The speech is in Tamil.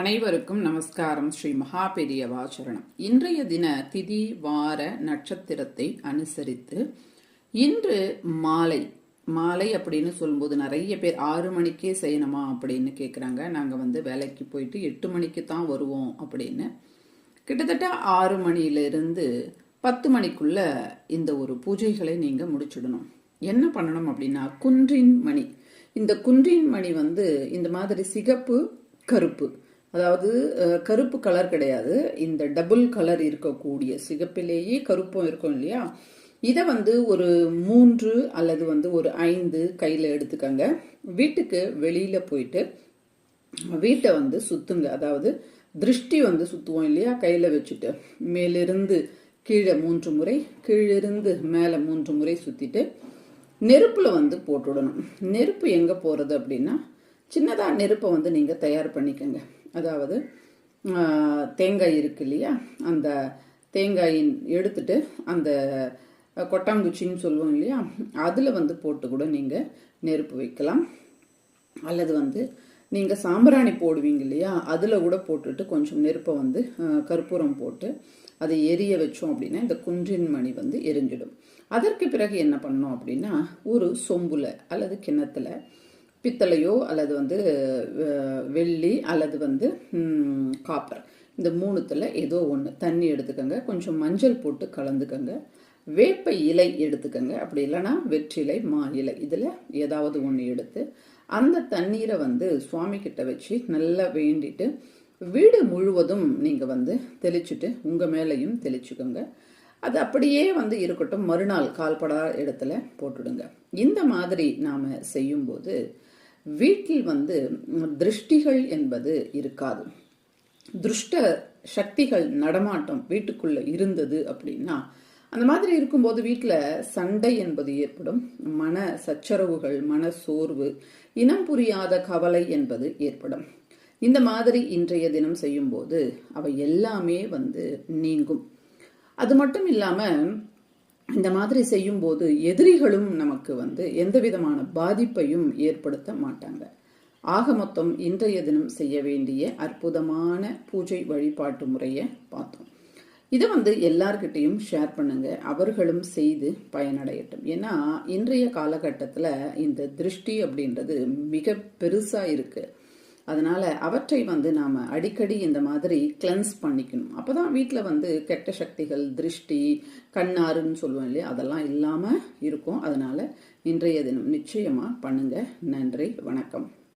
அனைவருக்கும் நமஸ்காரம். ஸ்ரீ மகா பெரியவா சரணம். இன்றைய தின திதி வார நட்சத்திரத்தை அனுசரித்து இன்று மாலை மாலை அப்படின்னு சொல்லும்போது நிறைய பேர் ஆறு மணிக்கே செய்யணுமா அப்படின்னு கேட்குறாங்க நாங்கள் வந்து வேலைக்கு போயிட்டு எட்டு மணிக்கு தான் வருவோம் அப்படின்னு. கிட்டத்தட்ட ஆறு மணியிலிருந்து பத்து மணிக்குள்ள இந்த ஒரு பூஜைகளை நீங்கள் முடிச்சிடணும். என்ன பண்ணணும் அப்படின்னா குன்றின் மணி. இந்த குன்றின் மணி வந்து இந்த மாதிரி சிகப்பு கருப்பு. அதாவது கருப்பு கலர் கிடையாது. இந்த டபுள் கலர் இருக்கக்கூடிய சிகப்பிலேயே கருப்பும் இருக்கும் இல்லையா? இதை வந்து ஒரு மூன்று அல்லது வந்து ஒரு ஐந்து கையில் எடுத்துக்கங்க. வீட்டுக்கு வெளியில் போயிட்டு வீட்டை வந்து சுத்துங்க. அதாவது திருஷ்டி வந்து சுத்துவோம் இல்லையா? கையில் வச்சுட்டு மேலிருந்து கீழே மூன்று முறை கீழிருந்து மேலே மூன்று முறை சுற்றிட்டு நெருப்பில் வந்து போட்டுடணும். நெருப்பு எங்கே போகிறது அப்படின்னா சின்னதாக நெருப்பை வந்து நீங்கள் தயார் பண்ணிக்கங்க. அதாவது தேங்காய் இருக்கு இல்லையா? அந்த தேங்காயின் எடுத்துட்டு அந்த கொட்டாங்குச்சின்னு சொல்லுவோம் இல்லையா? அதில் வந்து போட்டு கூட நீங்கள் நெருப்பு வைக்கலாம். அல்லது வந்து நீங்கள் சாம்பிராணி போடுவீங்க இல்லையா? அதில் கூட போட்டுட்டு கொஞ்சம் நெருப்பை வந்து கற்பூரம் போட்டு அதை எரிய வச்சோம் அப்படின்னா இந்த குன்றின் மணி வந்து எரிஞ்சிடும். அதற்கு பிறகு என்ன பண்ணோம் அப்படின்னா ஒரு சொம்புல அல்லது கிண்ணத்துல பித்தளையோ அல்லது வந்து வெள்ளி அல்லது வந்து காப்பர். இந்த மூணுத்தில் ஏதோ ஒன்று தண்ணி எடுத்துக்கோங்க. கொஞ்சம் மஞ்சள் போட்டு கலந்துக்கோங்க. வேப்ப இலை எடுத்துக்கோங்க. அப்படி இல்லைன்னா வெற்றிலை மா இலை. இதில் ஏதாவது ஒன்று எடுத்து அந்த தண்ணீரை வந்து சுவாமி கிட்ட வச்சு நல்லா வேண்டிட்டு வீடு முழுவதும் நீங்கள் வந்து தெளிச்சுட்டு உங்கள் மேலேயும் தெளிச்சுக்கோங்க. அது அப்படியே வந்து இருக்கட்டும். மறுநாள் கால்படா இடத்துல போட்டுடுங்க. இந்த மாதிரி நாம் செய்யும்போது வீட்டில் வந்து திருஷ்டிகள் என்பது இருக்காது. துஷ்ட சக்திகள் நடமாட்டம் வீட்டுக்குள்ள இருந்தது அப்படின்னா அந்த மாதிரி இருக்கும்போது வீட்டில் சண்டை என்பது ஏற்படும். மன சச்சரவுகள் மன சோர்வு இனம் புரியாத கவலை என்பது ஏற்படும். இந்த மாதிரி இன்றைய தினம் செய்யும்போது அவை எல்லாமே வந்து நீங்கும். அது மட்டும் இல்லாமல் இந்த மாதிரி செய்யும்போது எதிரிகளும் நமக்கு வந்து எந்த விதமான பாதிப்பையும் ஏற்படுத்த மாட்டாங்க. ஆக மொத்தம் இன்றைய தினம் செய்ய வேண்டிய அற்புதமான பூஜை வழிபாட்டு முறையை பார்த்தோம். இதை வந்து எல்லார்கிட்டையும் ஷேர் பண்ணுங்க. அவர்களும் செய்து பயனடையட்டும். ஏன்னா இன்றைய காலகட்டத்தில் இந்த திருஷ்டி அப்படின்றது மிக பெருசாக இருக்குது அதனால் அவற்றை வந்து நாம் அடிக்கடி இந்த மாதிரி கிளென்ஸ் பண்ணிக்கணும். அப்போ தான் வீட்டில் வந்து கெட்ட சக்திகள் திருஷ்டி கண்ணாறுன்னு சொல்லுவோம் இல்லையா? அதெல்லாம் இல்லாமல் இருக்கும். அதனால் இன்றைய தினம் நிச்சயமாக பண்ணுங்கள் நன்றி வணக்கம்.